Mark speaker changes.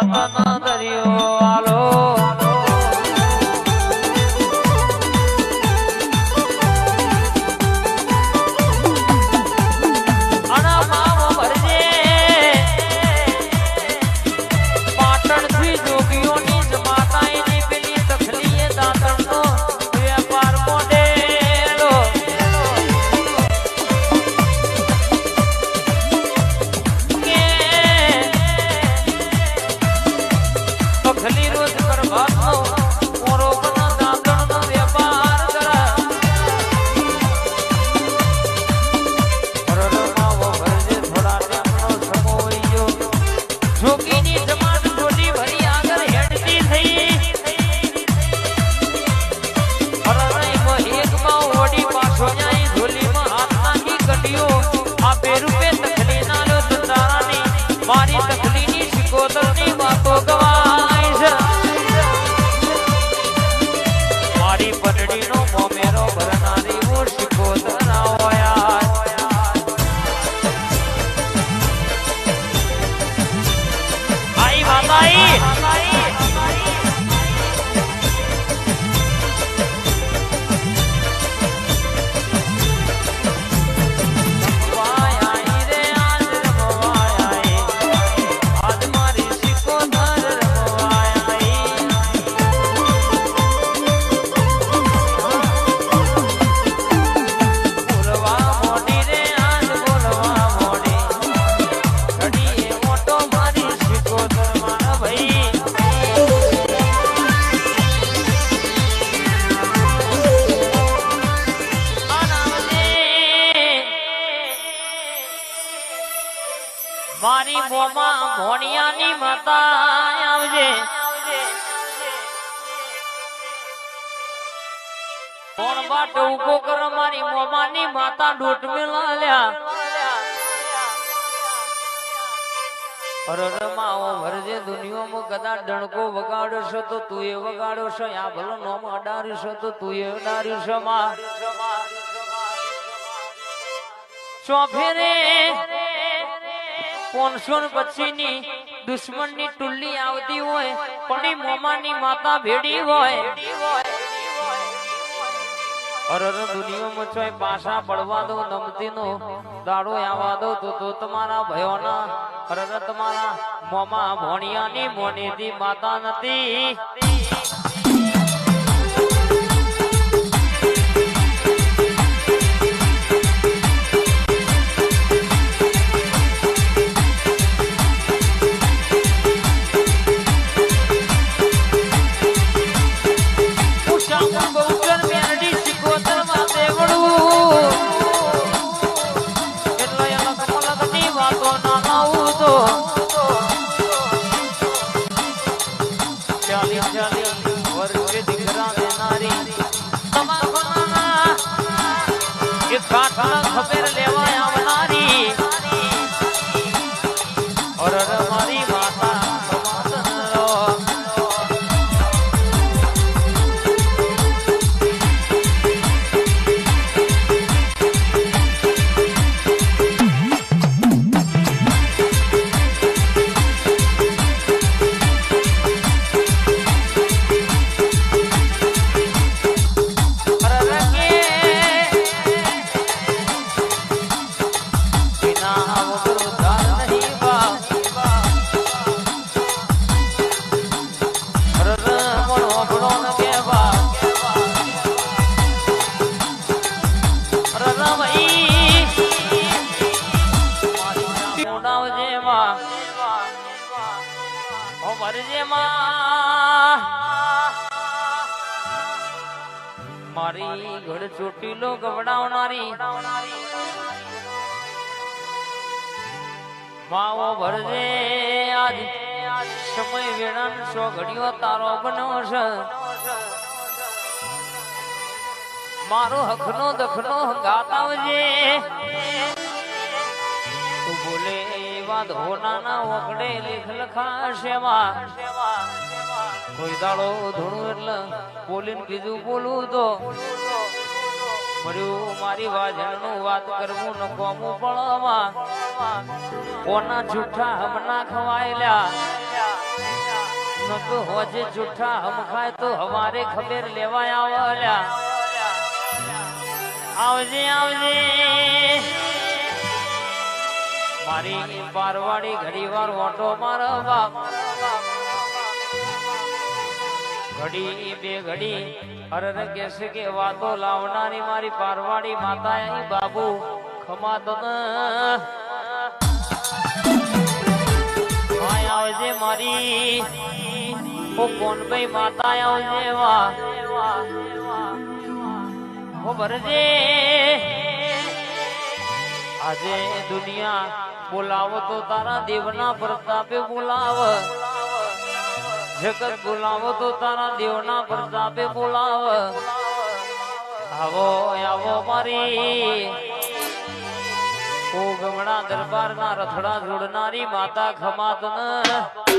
Speaker 1: Mama. મારી તકલીની શિકોતરની વાતો ગવાય મારી મોમાં ભોણિયાની માતા આવજે. કોણ બાટ ઊભો કરો, મારી મોમાની માતા ડોટ મેલાલ્યા દુનિયામાં કદાચ ડણકો વગાડ્યો છે તો તું એ વગાડ્યો છે. આ ભલો નોમ અડાર્યું તો તું એ છે, માં. ચોફેરે પોનસો પછીની દુશ્મનની ટુલ્લી આવતી હોય પણ એ મોમાની માતા ભેડી હોય. દુનિયામાં ચોય પાછા પડવા દો નમતી નો દાડો આવવા દો તો તમારા ભયોના, અરર, તમારા મોમા ભોણિયાની મોનીથી માતા નથી. મારી ઘડ ચોટીલો ગવડાવનારી. માવો ભરજે આજ. સમય વેળા સો ઘડીઓ તારો બન્યો છે. મારો હકનો દખનો ગાતાવજે એવા ધોનાના વગડે લેખ લખા સેવા. કોઈ દાડો ધોણું એટલે બોલીને બીજું બોલું તો. મળ્યું મારી વાજણનું વાત કરવું ન કોમું પડવા કોના જૂઠા હમ ના ખવાયેલા. ન તો હોજે જૂઠા હમ ખાય તો હવારે ખબેર લેવાય આવલ્યા આવજે આવજે. મારી પારવાડી ઘડી વાર ઓટો મારો બાપ ઘડી બે ઘડી અરર કેસે કે વાતો લાવનારી મારી પારવાડી માતા બાબુ ખમા આવજે મારી, ઓ કોણ ભાઈ માતા આવજે વા ઓ ભરજે આજે દુનિયા બોલાવો તો તારા દેવના પ્રતાપે બોલાવ. જગત બોલાવો તો તારા દેવના પ્રતાપે બોલાવ. આવો આવો મારી. ઓ ગમણા દરબારના રથડા જોડનારી માતા ખમાતન.